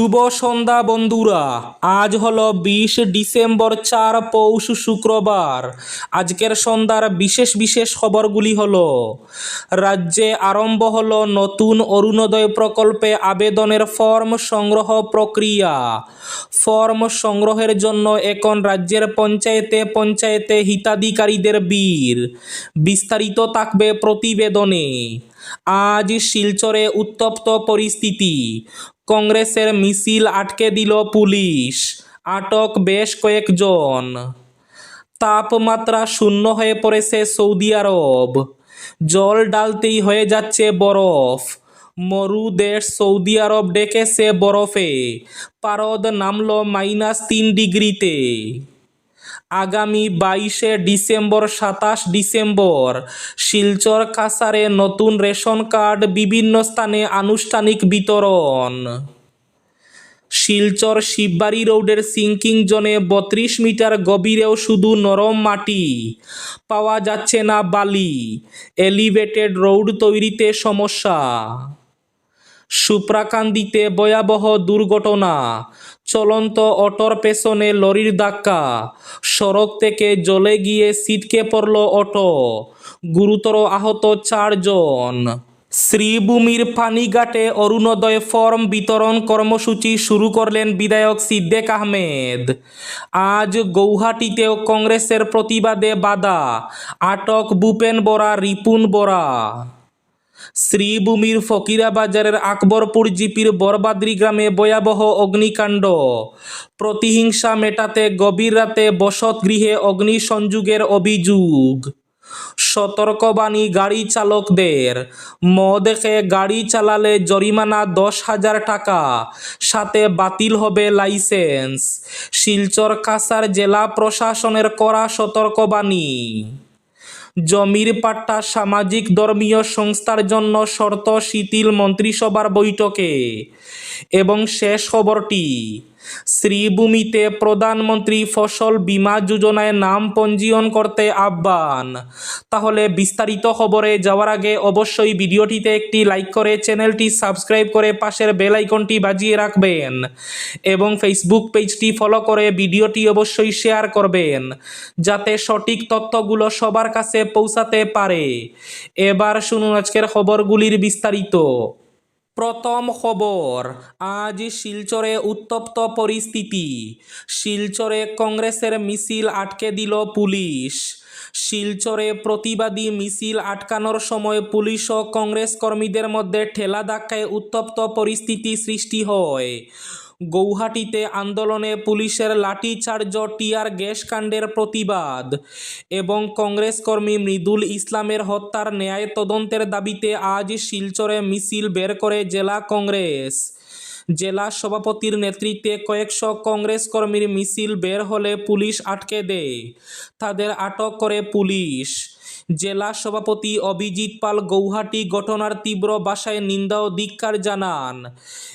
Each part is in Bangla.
শুভ সন্ধ্যা বন্ধুরা। আজ হলো বিশ ডিসেম্বর চার পৌষ শুক্রবার। আজকের সন্ধ্যার বিশেষ বিশেষ খবরগুলি হলো, রাজ্যে আরম্ভ হলো নতুন অরুণোদয় প্রকল্পে আবেদনের ফর্ম সংগ্রহ প্রক্রিয়া। ফর্ম সংগ্রহের জন্য এখন রাজ্যের পঞ্চায়েতে পঞ্চায়েতে হিতাধিকারীদের বীর বিস্তারিত থাকবে প্রতিবেদনে। আজ শিলচরে উত্তপ্ত পরিস্থিতি। কংগ্রেসের মিছিল আটকে দিল পুলিশ। আটক বেশ কয়েকজন। তাপমাত্রা শূন্য হয়ে পড়েছে সৌদি আরব। জল ডালতেই হয়ে যাচ্ছে বরফ। মরু দেশ সৌদি আরব ডেকেছে বরফে। পারদ নামল মাইনাস তিন ডিগ্রিতে। আগামী বাইশে ডিসেম্বর, সাতাশ ডিসেম্বর। শিলচর কাসারে নতুন রেশন কার্ড বিভিন্ন স্থানে আনুষ্ঠানিক বিতরণ। শিলচর শিববাড়ি রোডের সিঙ্কিং জোনে বত্রিশ মিটার গভীরেও শুধু নরম মাটি। পাওয়া যাচ্ছে না বালি। এলিভেটেড রোড তৈরিতে সমস্যা। সুপ্রাকান্দিতে ভয়াবহ দুর্ঘটনা। চলন্ত অটোর পেছনে লরির ধাক্কা। সড়ক থেকে জলে গিয়ে সিটকে পড়ল অটো। গুরুতর আহত চারজন। শ্রীভূমির পানিঘাটে অরুণোদয় ফর্ম বিতরণ কর্মসূচি শুরু করলেন বিধায়ক সিদ্দেক আহমেদ। আজ গৌহাটিতেও কংগ্রেসের প্রতিবাদে বাধা। আটক ভূপেন বরা, রিপুন বরা। শ্রীভূমির ফকিরাবাজারের আকবরপুর জিপির বরবাদ্রি গ্রামে ভয়াবহ অগ্নিকাণ্ড। প্রতিহিংসা মেটাতে গভীর রাতে বসত গৃহে অগ্নিসংযোগের অভিযোগ। সতর্কবাণী গাড়ি চালকদের। মদ খেয়ে গাড়ি চালালে জরিমানা দশ হাজার টাকা, সাথে বাতিল হবে লাইসেন্স। শিলচর কাসার জেলা প্রশাসনের কড়া সতর্কবাণী। জমির পাট্টা সামাজিক ধর্মীয় সংস্থার জন্য শর্ত শিথিল মন্ত্রিসভার বৈঠকে। এবং শেষ খবরটি, শ্রীভূমিতে প্রধানমন্ত্রী ফসল বীমা যোজনায় নাম পঞ্জীয়ন করতে আহ্বান। তাহলে বিস্তারিত খবরে যাওয়ার আগে অবশ্যই ভিডিওটিতে একটি লাইক করে চ্যানেলটি সাবস্ক্রাইব করে পাশের বেল আইকনটি বাজিয়ে রাখবেন এবং ফেসবুক পেজটি ফলো করে ভিডিওটি অবশ্যই শেয়ার করবেন, যাতে সঠিক তথ্যগুলো সবার কাছে পৌঁছাতে পারে। এবার শুনুন আজকের খবরগুলির বিস্তারিত। প্রথম খবর, আজ শিলচরে উত্তপ্ত পরিস্থিতি। শিলচরে কংগ্রেসের মিছিল আটকে দিল পুলিশ। শিলচরে প্রতিবাদী মিছিল আটকানোর সময় পুলিশ ও কংগ্রেস কর্মীদের মধ্যে ঠেলা ধাক্কায় উত্তপ্ত পরিস্থিতি সৃষ্টি হয়। গৌহাটিতে আন্দোলনে পুলিশের লাঠিচার্জ, টিয়ার গ্যাস কাণ্ডের প্রতিবাদ এবং কংগ্রেস কর্মী মৃদুল ইসলামের হত্যার ন্যায় তদন্তের দাবিতে আজ শিলচরে মিছিল বের করে জেলা কংগ্রেস। জেলা সভাপতির নেতৃত্বে কয়েকশো কংগ্রেস কর্মীর মিছিল বের হলে পুলিশ আটকে দেয়। তাদের আটক করে পুলিশ। জেলা সভাপতি অভিজিৎ পাল গৌহাটি ঘটনার তীব্র ভাষায় নিন্দা ও ধিক্কার জানান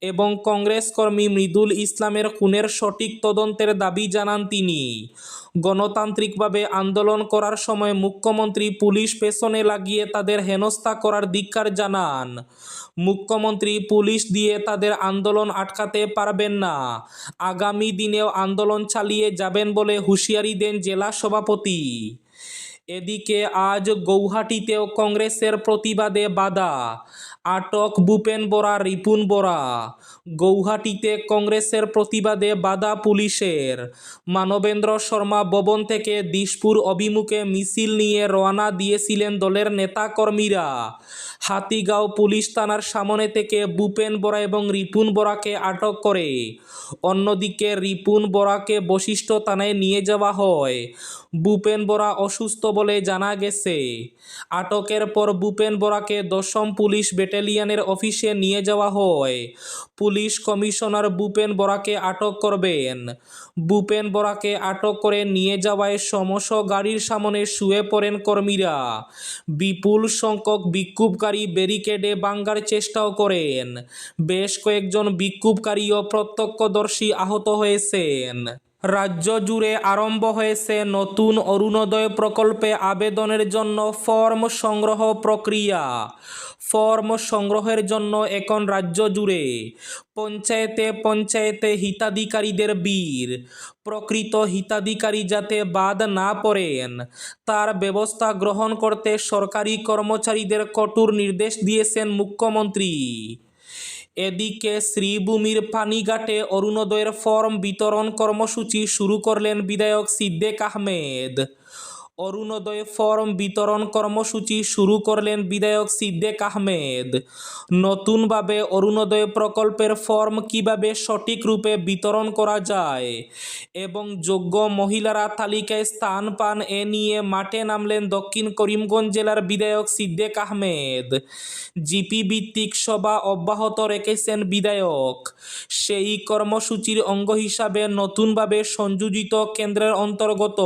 এবং কংগ্রেস কর্মী মৃদুল ইসলামের খুনের সঠিক তদন্তের দাবি জানান তিনি। গণতান্ত্রিকভাবে আন্দোলন করার সময় মুখ্যমন্ত্রী পুলিশ পেছনে লাগিয়ে তাদের হেনস্থা করার ধিক্কার জানান। মুখ্যমন্ত্রী পুলিশ দিয়ে তাদের আন্দোলন আটকাতে পারবেন না। আগামী দিনেও আন্দোলন চালিয়ে যাবেন বলে হুঁশিয়ারি দেন জেলা সভাপতি। এদিকে আজ গৌহাটিতেও কংগ্রেসের প্রতিবাদে বাধা। আটক ভূপেন বরা, রিপুন বরা। গৌহাটিতে কংগ্রেসের প্রতিবাদে বাধা পুলিশের। মানবেন্দ্র শর্মা ভবন থেকে দিশপুর অভিমুখে মিছিল নিয়ে রওনা দিয়েছিলেন দলের নেতাকর্মীরা। হাতিগাঁও পুলিশ থানার সামনে থেকে ভূপেন বরা এবং রিপুন বরাকে আটক করে। অন্যদিকে রিপুন বরাকে বশিষ্ঠ থানায় নিয়ে যাওয়া হয়। ভূপেন বরা অসুস্থ বলে জানা গেছে। আটকের পর ভূপেন বরাকে দশম পুলিশ ব্যাটালিয়নের অফিসে নিয়ে যাওয়া হয়। পুলিশ কমিশনার ভূপেন বরাকে আটক করবেন। ভূপেন বরাকে আটক করে নিয়ে যাওয়ায় সমস্ত গাড়ির সামনে শুয়ে পড়েন কর্মীরা। বিপুল সংখ্যক বিক্ষোভকারী ব্যারিকেডে ভাঙ্গার চেষ্টাও করেন। বেশ কয়েকজন বিক্ষোভকারী ও প্রত্যক্ষদর্শী আহত হয়েছেন। রাজ্য জুড়ে আরম্ভ হয়েছে নতুন অরুণোদয় প্রকল্পে আবেদনের জন্য ফর্ম সংগ্রহ প্রক্রিয়া। ফর্ম সংগ্রহের জন্য এখন রাজ্য জুড়ে পঞ্চায়েতে পঞ্চায়েতে হিতাধিকারীদের বীর প্রকৃত হিতাধিকারী যাতে বাদ না পড়েন, তার ব্যবস্থা গ্রহণ করতে সরকারি কর্মচারীদের কঠোর নির্দেশ দিয়েছেন মুখ্যমন্ত্রী। এদিকে শ্রীভূমির পানিঘাটে অরুণোদয়ের ফর্ম বিতরণ কর্মসূচি শুরু করলেন বিধায়ক সিদ্দেক আহমেদ। অরুণোদয় ফর্ম বিতরণ কর্মসূচি শুরু করলেন বিধায়ক সিদ্দেক আহমেদ। নতুনভাবে অরুণোদয় প্রকল্পের ফর্ম কীভাবে সঠিক রূপে বিতরণ করা যায় এবং যোগ্য মহিলারা তালিকায় স্থান পান এ নিয়ে মাঠে নামলেন দক্ষিণ করিমগঞ্জ জেলার বিধায়ক সিদ্দেক আহমেদ। জিপি ভিত্তিক সভা অব্যাহত রেখেছেন বিধায়ক। সেই কর্মসূচির অঙ্গ হিসাবে নতুনভাবে সংযোজিত কেন্দ্রের অন্তর্গত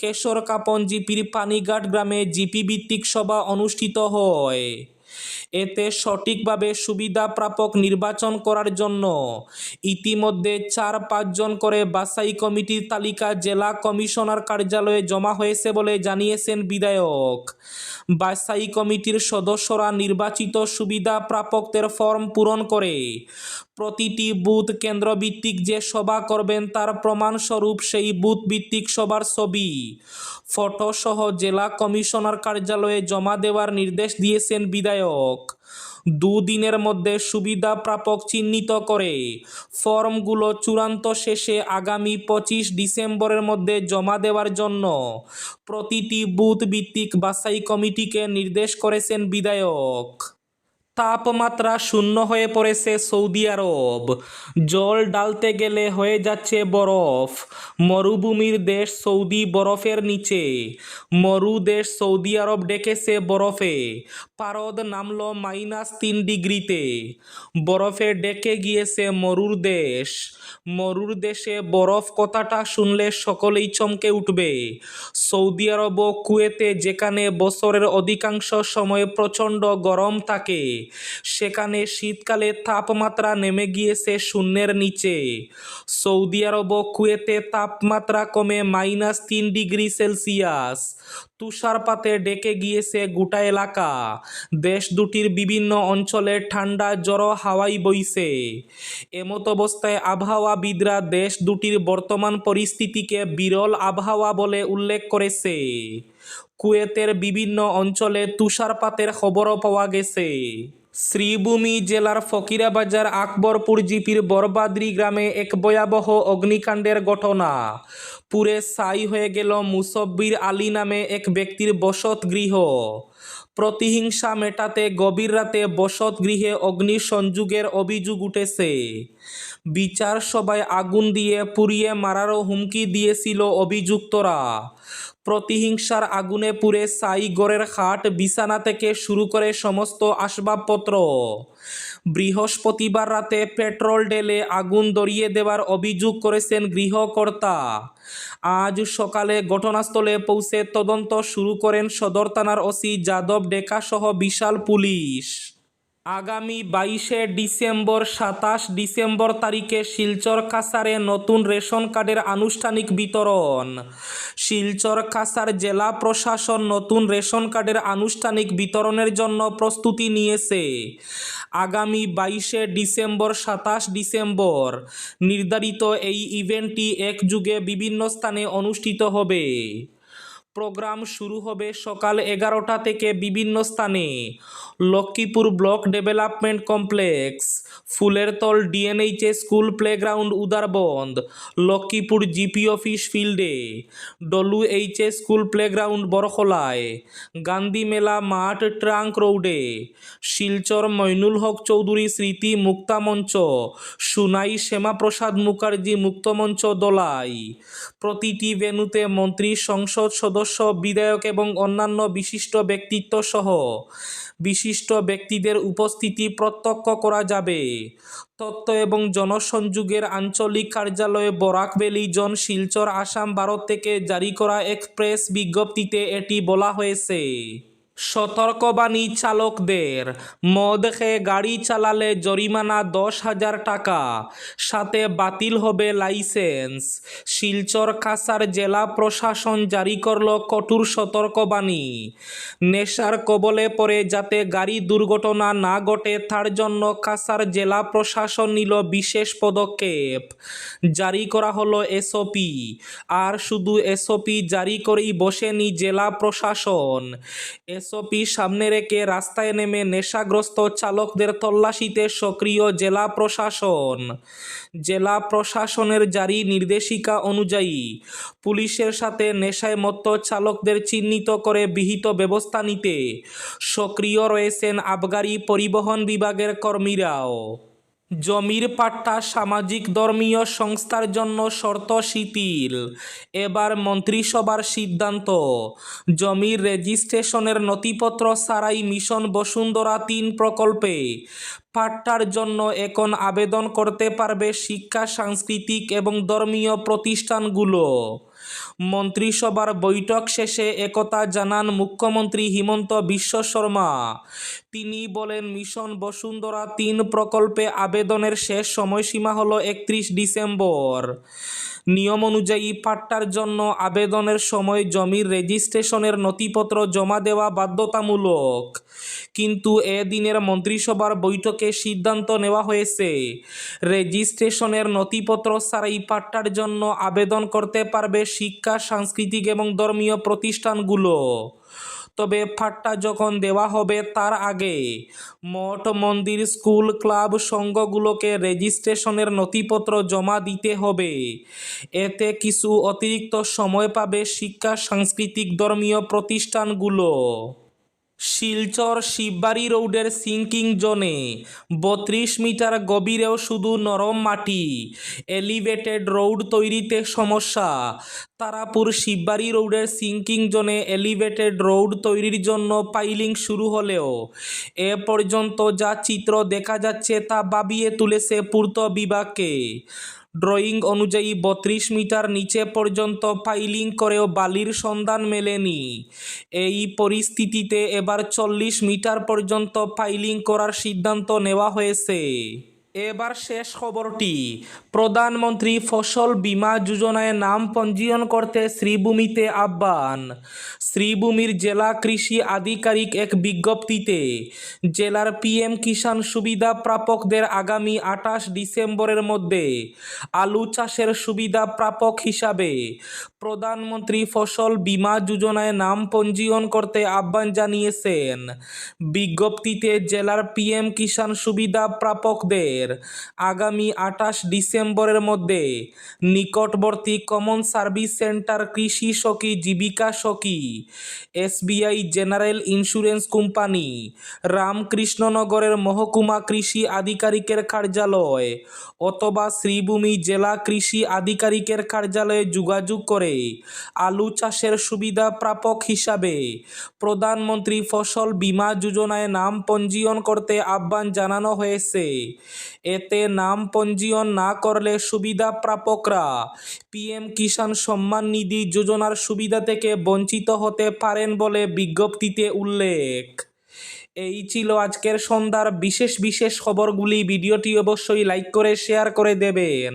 কেশর কাপন জিপির পানিঘাট গ্রামে জিপি ভিত্তিক সভা অনুষ্ঠিত হয়। এতে সঠিকভাবে সুবিধা প্রাপক নির্বাচন করার জন্য ইতিমধ্যে চার পাঁচজন করে বাছাই কমিটির তালিকা জেলা কমিশনার কার্যালয়ে জমা হয়েছে বলে জানিয়েছেন বিধায়ক। বাছাই কমিটির সদস্যরা নির্বাচিত সুবিধা প্রাপকদের ফর্ম পূরণ করে প্রতিটি বুথ কেন্দ্রভিত্তিক যে সভা করবেন তার প্রমাণস্বরূপ সেই বুথ ভিত্তিক সভার ছবি ফটোসহ জেলা কমিশনার কার্যালয়ে জমা দেওয়ার নির্দেশ দিয়েছেন বিধায়ক। দুদিনের মধ্যে সুবিধা প্রাপক চিহ্নিত করে। ফর্মগুলো চূড়ান্ত শেষে আগামী পঁচিশ ডিসেম্বরের মধ্যে জমা দেওয়ার জন্য প্রতিটি বুথ ভিত্তিক বাছাই কমিটিকে নির্দেশ করেছেন বিধায়ক। তাপমাত্রা শূন্য হয়ে পড়েছে সৌদি আরব। জল ডালতে গেলে হয়ে যাচ্ছে বরফ। মরুভূমির দেশ সৌদি বরফের নিচে। মরু দেশ সৌদি আরব ডেকেছে বরফে। পারদ নামল মাইনাস তিন ডিগ্রিতে। বরফে ডেকে গিয়েছে মরুর দেশ। মরুর দেশে বরফ কথাটা শুনলে সকলেই চমকে উঠবে। সৌদি আরব কুয়েতে যেখানে বছরের অধিকাংশ সময় প্রচণ্ড গরম থাকে সেখানে শীতকালে তাপমাত্রা নেমে গিয়েছে শূন্যের নিচে। সৌদি আরব কুয়েতে তাপমাত্রা কমে মাইনাস তিন ডিগ্রি সেলসিয়াস। তুষারপাতে ডেকে গিয়েছে গোটা এলাকা। দেশ দুটির বিভিন্ন অঞ্চলে ঠান্ডা জড়ো হাওয়াই বইছে। এমত অবস্থায় আবহাওয়াবিদরা দেশ দুটির বর্তমান পরিস্থিতিকে বিরল আবহাওয়া বলে উল্লেখ করেছে। কুয়েতের বিভিন্ন অঞ্চলে তুষারপাতের খবরও পাওয়া গেছে। শ্রীভূমি জেলার ফকিরাবাজার আকবরপুর জিপির বরবাদ্রি গ্রামে এক ভয়াবহ অগ্নিকাণ্ডের ঘটনা। পুরে সাই হয়ে গেল মুসব্বির আলী নামে এক ব্যক্তির বসত গৃহ প্রতিহিংসা মেটাতে গভীর রাতে বসত গৃহে অগ্নি সংযোগের অভিযোগ উঠেছে। বিচার সভায় আগুন দিয়ে পুড়িয়ে মারারও হুমকি দিয়েছিল অভিযুক্তরা। প্রতিহিংসার আগুনে পুড়ে ছাই গড়ের খাট, বিছানা থেকে শুরু করে সমস্ত আসবাবপত্র। বৃহস্পতিবার রাতে পেট্রোল ডেলে আগুন ধরিয়ে দেওয়ার অভিযোগ করেছেন গৃহকর্তা। আজ সকালে ঘটনাস্থলে পৌঁছে তদন্ত শুরু করেন সদর থানার ওসি যাদব ডেকাসহ বিশাল পুলিশ। আগামী বাইশে ডিসেম্বর, সাতাশ ডিসেম্বর তারিখে শিলচর কাসারে নতুন রেশন কার্ডের আনুষ্ঠানিক বিতরণ। শিলচর কাসার জেলা প্রশাসন নতুন রেশন কার্ডের আনুষ্ঠানিক বিতরণের জন্য প্রস্তুতি নিয়েছে। আগামী বাইশে ডিসেম্বর, সাতাশ ডিসেম্বর নির্ধারিত এই ইভেন্টটি একযুগে বিভিন্ন স্থানে অনুষ্ঠিত হবে। প্রোগ্রাম শুরু হবে সকাল এগারোটা থেকে বিভিন্ন স্থানে। Lakhipur block development complex. Phulertal DNHS school playground Udharbond, Lakhipur GP office ফিল্ডে ডলু এইচএস স্কুল প্লেগ্রাউন্ড বরখলায়, গান্ধী মেলা মাঠ ট্রাঙ্ক রোডে, শিলচর মইনুল হক চৌধুরী স্মৃতি মুক্তামঞ্চ সুনাই শ্যামাপ্রসাদ মুখার্জি মুক্তমঞ্চ দলাই প্রতিটি ভেন্যুতে মন্ত্রী সংসদ সদস্য, বিধায়ক এবং অন্যান্য বিশিষ্ট ব্যক্তিত্ব সহ বিশিষ্ট ব্যক্তিদের উপস্থিতি প্রত্যক্ষ করা যাবে। তথ্য এবং জনসংযোগের আঞ্চলিক কার্যালয়ে বরাক ভ্যালি জন শিলচর, আসাম, ভারত থেকে জারি করা এক প্রেস বিজ্ঞপ্তিতে এটি বলা হয়েছে। সতর্কবাণী চালকদের মদ খেয়ে গাড়ি চালালে জরিমানা দশ হাজার টাকা, সাথে বাতিল হবে লাইসেন্স। শিলচর কাসার জেলা প্রশাসন জারি করল কঠোর সতর্কবাণী। নেশার কবলে পড়ে যাতে গাড়ি দুর্ঘটনা না ঘটে, তার জন্য কাসার জেলা প্রশাসন নিল বিশেষ পদক্ষেপ। জারি করা হলো এসওপি। আর শুধু এসওপি জারি করেই বসেনি জেলা প্রশাসন। এসওপি সামনে রেখে রাস্তায় নেমে নেশাগ্রস্ত চালকদের তল্লাশিতে সক্রিয় জেলা প্রশাসন। জেলা প্রশাসনের জারি নির্দেশিকা অনুযায়ী পুলিশের সাথে নেশায় মত্ত চালকদের চিহ্নিত করে বিহিত ব্যবস্থা নিতে সক্রিয় রয়েছেন আবগারি পরিবহন বিভাগের কর্মীরাও। জমির পাট্টা সামাজিক ধর্মীয় সংস্থার জন্য শর্ত শিথিল। এবার মন্ত্রিসভার সিদ্ধান্ত। জমির রেজিস্ট্রেশনের নথিপত্র ছাড়াই মিশন বসুন্ধরা তিন প্রকল্পে পাট্টার জন্য এখন আবেদন করতে পারবে শিক্ষা, সাংস্কৃতিক এবং ধর্মীয় প্রতিষ্ঠানগুলো। মন্ত্রিসভার বৈঠক শেষে একথা জানান মুখ্যমন্ত্রী হিমন্ত বিশ্ব শর্মা। তিনি বলেন, মিশন বসুন্ধরা তিন প্রকল্পে আবেদনের শেষ সময়সীমা হল একত্রিশ ডিসেম্বর। নিয়ম অনুযায়ী পাট্টার জন্য আবেদনের সময় জমির রেজিস্ট্রেশনের নথিপত্র জমা দেওয়া বাধ্যতামূলক। কিন্তু এ দিনের মন্ত্রিসভার বৈঠকে সিদ্ধান্ত নেওয়া হয়েছে, রেজিস্ট্রেশনের নথিপত্র ছাড়াই পাট্টার জন্য আবেদন করতে পারবে শিক্ষা সাংস্কৃতিক এবং ধর্মীয় প্রতিষ্ঠানগুলো। তবে ফাট্টা যখন দেওয়া হবে তার আগে, মঠ, মন্দির, স্কুল, ক্লাব সংঘগুলোকে রেজিস্ট্রেশনের নথিপত্র জমা দিতে হবে। এতে কিছু অতিরিক্ত সময় পাবে শিক্ষা, সাংস্কৃতিক, ধর্মীয় প্রতিষ্ঠানগুলো। শিলচর শিববাড়ি রোডের সিঙ্কিং জোনে বত্রিশ মিটার গভীরেও শুধু নরম মাটি, এলিভেটেড রোড তৈরিতে সমস্যা। তারাপুর শিববাড়ি রোডের সিঙ্কিং জোনে এলিভেটেড রোড তৈরির জন্য পাইলিং শুরু হলেও এ পর্যন্ত যা চিত্র দেখা যাচ্ছে তা ভাবিয়ে তুলেছে পূর্ত বিভাগকে। ড্রয়িং অনুযায়ী বত্রিশ মিটার নিচে পর্যন্ত পাইলিং করেও বালির সন্ধান মেলেনি। এই পরিস্থিতিতে এবার চল্লিশ মিটার পর্যন্ত পাইলিং করার সিদ্ধান্ত নেওয়া হয়েছে। এবার শেষ খবরটি। প্রধানমন্ত্রী ফসল বীমা যোজনায় নাম পঞ্জীয়ন করতে শ্রীভূমিতে আহ্বান। শ্রীভূমির জেলা কৃষি আধিকারিক এক বিজ্ঞপ্তিতে, জেলার পিএম কিষাণ সুবিধা প্রাপকদের আগামী আঠাশ ডিসেম্বরের মধ্যে আলু চাষের সুবিধা প্রাপক হিসাবে প্রধানমন্ত্রী ফসল বীমা যোজনায় নাম পঞ্জীয়ন করতে আহ্বান জানিয়েছেন। বিজ্ঞপ্তিতে জেলার পিএম কিষাণ সুবিধা প্রাপকদের আগামী আঠাশ ডিসেম্বরের মধ্যে নিকটবর্তী কমন সার্ভিস সেন্টার কৃষি সখী, জীবিকা সখী, এসবিআই জেনারেল ইন্স্যুরেন্স কোম্পানি, রামকৃষ্ণনগরের মহকুমা কৃষি আধিকারিকের কার্যালয় অথবা শ্রীভূমি জেলা কৃষি আধিকারিকের কার্যালয়ে যোগাযোগ করে আলু চাষের সুবিধা প্রাপক হিসাবে প্রধানমন্ত্রী ফসল বীমা যোজনায় নাম পঞ্জীয়ন করতে আহ্বান জানানো হয়েছে। এতে নাম পঞ্জীয়ন না করলে সুবিধা প্রাপকরা। পিএম কিষাণ সম্মান নিধি যোজনার সুবিধা থেকে বঞ্চিত হতে পারেন বলে বিজ্ঞপ্তিতে উল্লেখ। এই ছিল আজকের সন্ধ্যার বিশেষ বিশেষ খবরগুলি। ভিডিওটি অবশ্যই লাইক করে, শেয়ার করে দেবেন।